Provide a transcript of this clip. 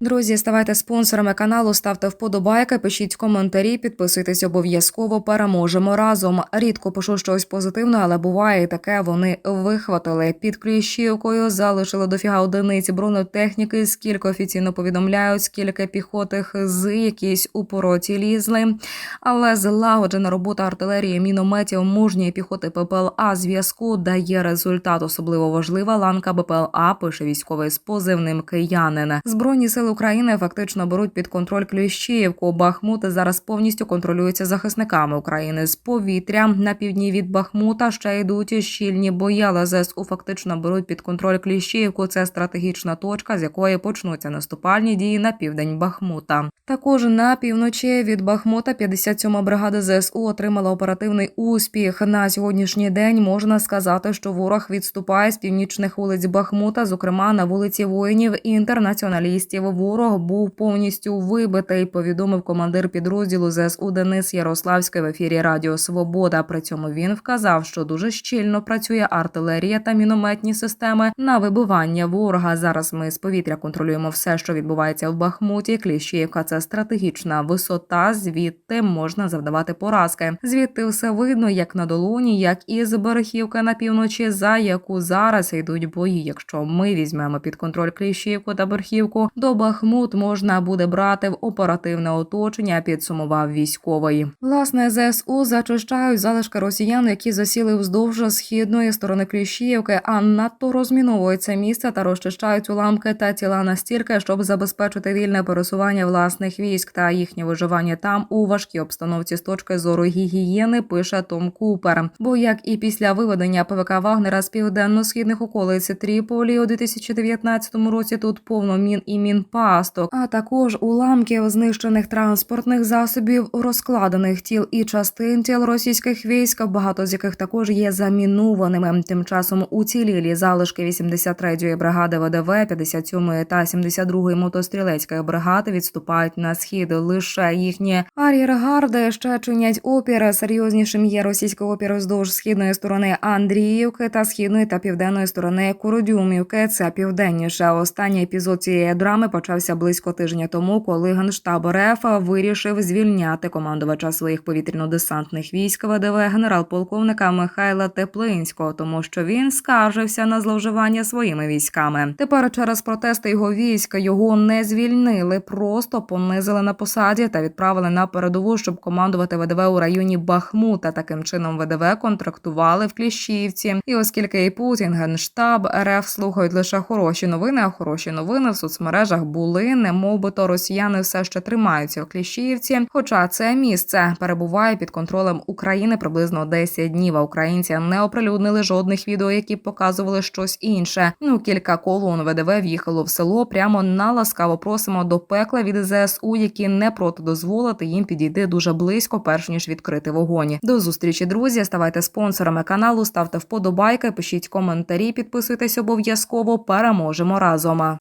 Друзі, ставайте спонсорами каналу, ставте вподобайки, пишіть коментарі, підписуйтесь обов'язково. Переможемо разом. Рідко пишу щось позитивне, але буває і таке. Вони вихватили під Кліщівкою, залишили дофіга одиниць бронетехніки. Скільки офіційно повідомляють, скільки піхоти хзи якісь у пороті лізли. Але злагоджена робота артилерії, мінометів, мужньої піхоти ППЛА зв'язку дає результат. Особливо важлива ланка БПЛА, пише військовий з позивним киянин. Збройні сили України фактично беруть під контроль Кліщіївку. Бахмут зараз повністю контролюється захисниками України з повітря. На півдні від Бахмута ще йдуть щільні бої, але ЗСУ фактично беруть під контроль Кліщіївку. Це стратегічна точка, з якої почнуться наступальні дії на південь Бахмута. Також на півночі від Бахмута 57-ма бригада ЗСУ отримала оперативний успіх. На сьогоднішній день можна сказати, що ворог відступає з північних вулиць Бахмута, зокрема на вулиці воїнів і інтернаціоналістів. Ворог був повністю вибитий. Повідомив командир підрозділу ЗСУ Денис Ярославський в ефірі Радіо Свобода. При цьому він вказав, що дуже щільно працює артилерія та мінометні системи на вибивання ворога. Зараз ми з повітря контролюємо все, що відбувається в Бахмуті. Кліщіївка це стратегічна висота. Звідти можна завдавати поразки. Звідти все видно, як на долоні, як і з берегівки на півночі, за яку зараз йдуть бої. Якщо ми візьмемо під контроль Кліщівку та Берхівку, до Бахмут можна буде брати в оперативне оточення. Підсумував військовий. Власне, ЗСУ зачищають залишки росіян, які засіли вздовж східної сторони Кліщіївки, а надто розміновують це місце та розчищають уламки та тіла настільки, щоб забезпечити вільне пересування власних військ та їхнє виживання там у важкій обстановці з точки зору гігієни. Пише Том Купер. Бо як і після виведення ПВК Вагнера з південно-східних околиць Тріполі у 2019 році тут повно мін і мінпасток, а також уламків знищених транспортних засобів, розкладених тіл і частин тіл російських військ, багато з яких також є замінованими. Тим часом уцілілі залишки 83-ї бригади ВДВ, 57-ї та 72-ї мотострілецької бригади відступають на схід. Лише їхні ар'єргарди ще чинять опір. Серйознішим є російський опір вздовж східної сторони Андріївки та східної та південної сторони Куродюмівки. Це південніше. Останній епізод цієї драми почався близько тижня тому, коли генштаб РФ вирішив звільняти командувача своїх повітряно-десантних військ ВДВ генерал-полковника Михайла Теплинського, тому що він скаржився на зловживання своїми військами. Тепер через протести його війська його не звільнили, просто понизили на посаді та відправили на передову, щоб командувати ВДВ у районі Бахмута. Таким чином ВДВ контрактували в Кліщівці. І оскільки і Путін, генштаб РФ слухають лише хороші новини, а хороші новини в соцмережах були, не мовбито росіяни все ще тримаються в Кліщівці. Хоча це місце перебуває під контролем України приблизно 10 днів. А українці не оприлюднили жодних відео, які б показували щось інше. Ну кілька колон ВДВ в'їхало в село прямо на ласкаво просимо до пекла від ЗСУ, які не проти дозволити їм підійти дуже близько, перш ніж відкрити вогонь. До зустрічі, друзі. Ставайте спонсорами каналу, ставте вподобайки, пишіть коментарі, підписуйтесь обов'язково. Переможемо разом.